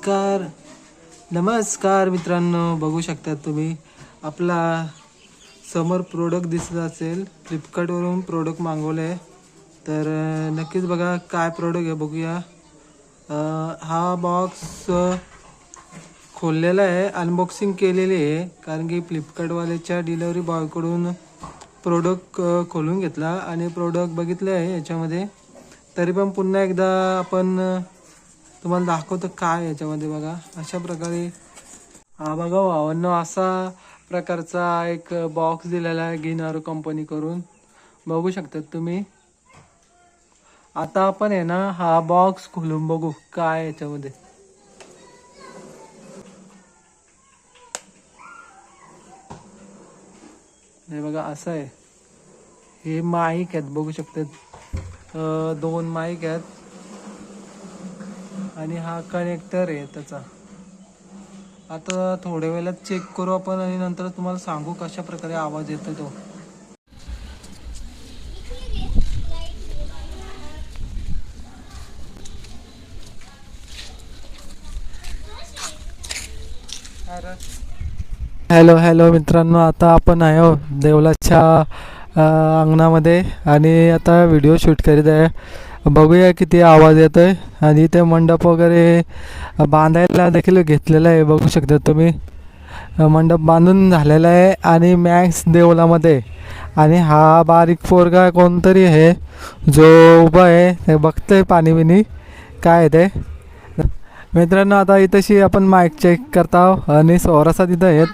नमस्कार. नमस्कार मित्रांनो बघू शकता तुम्ही आपला समोर प्रोडक्ट दिसत असेल फ्लिपकार्टवरून प्रोडक्ट मागवलं आहे तर नक्कीच बघा काय प्रोडक्ट आहे बघूया. हा बॉक्स खोललेला आहे अनबॉक्सिंग केलेली आहे कारण की फ्लिपकार्टवाल्याच्या डिलेवरी बॉयकडून प्रोडक्ट खोलून घेतला. आणि प्रोडक्ट बघितले आहे याच्यामध्ये. तरी पण पुन्हा एकदा आपण तुम्हाला दाखवतो काय याच्यामध्ये बघा. अशा प्रकारे हा बघा भावांनो असा प्रकारचा एक बॉक्स दिलेला आहे घेणारो कंपनी करून बघू शकतात तुम्ही. आता आपण आहे ना हा बॉक्स खोलून बघू काय याच्यामध्ये. हे बघा असं आहे. हे माईक आहेत बघू शकतात दोन माईक आहेत. आणि हा कनेक्टर आहे त्याचा. आता थोड्या वेळात चेक करू आपण आणि नंतर तुम्हाला सांगू कशा प्रकारे आवाज येतो तो. हॅलो हॅलो मित्रांनो आता आपण आहे हो, देवलाच्या अंगणामध्ये. आणि आता व्हिडिओ शूट करीत आहे. बघूया किती आवाज येतो आहे आणि ते मंडप वगैरे बांधायला देखील घेतलेलं आहे बघू शकता तुम्ही. मंडप बांधून झालेला आहे आणि मॅक्स देवलामध्ये. आणि हा बारीक पोरगा कोणतरी आहे जो उभा आहे ते बघतोय पाणी बिनी काय आहे ते? मित्रांनो आता इथंशी आपण माईक चेक करता आणि सोरासा तिथं आहेत.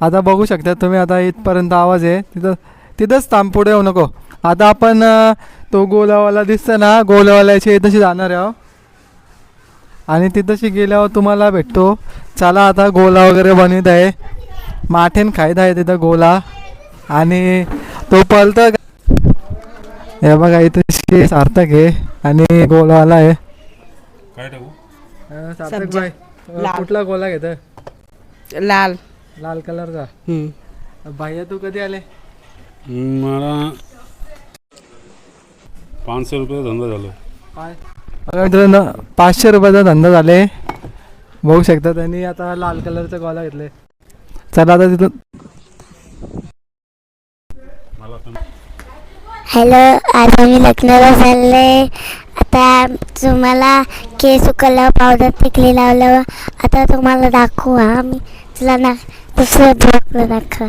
आता बघू शकता तुम्ही आता इथपर्यंत आवाज आहे. तिथं तिथंच थांब पुढे येऊ नको. आता आपण तो गोलावाला दिसतं ना गोलावाल्याची इथंशी जाणार आहे आहो. आणि तिथंशी गेल्यावर तुम्हाला भेटतो. चला आता गोला वगैरे बनवित आहे. माठेन खायत आहे तिथं गोला. आणि तो पळतं. का- हे बघा इथं सार्थक आहे आणि गोलावाला आहे. काय टाकू अं, सार्थक. भाई. कुठला गोला घेत लाल. लाल कलरचा? हम्म. भैया तू कधी आले? मला पाचशे रुपये धंदा झाला. बघा मित्रांनो पाचशे रुपयाचा धंदा झाले बघू शकता त्यांनी आता लाल कलरचा गोला घेतले चला आता तिथून हॅलो आज आम्ही लग्नाला चालले आता तुम्हाला केस उकळल्यावर पावडर टिकली लावल्यावर आता तुम्हाला दाखवू हा मी तुला ना ब्लॉगला दाखवा.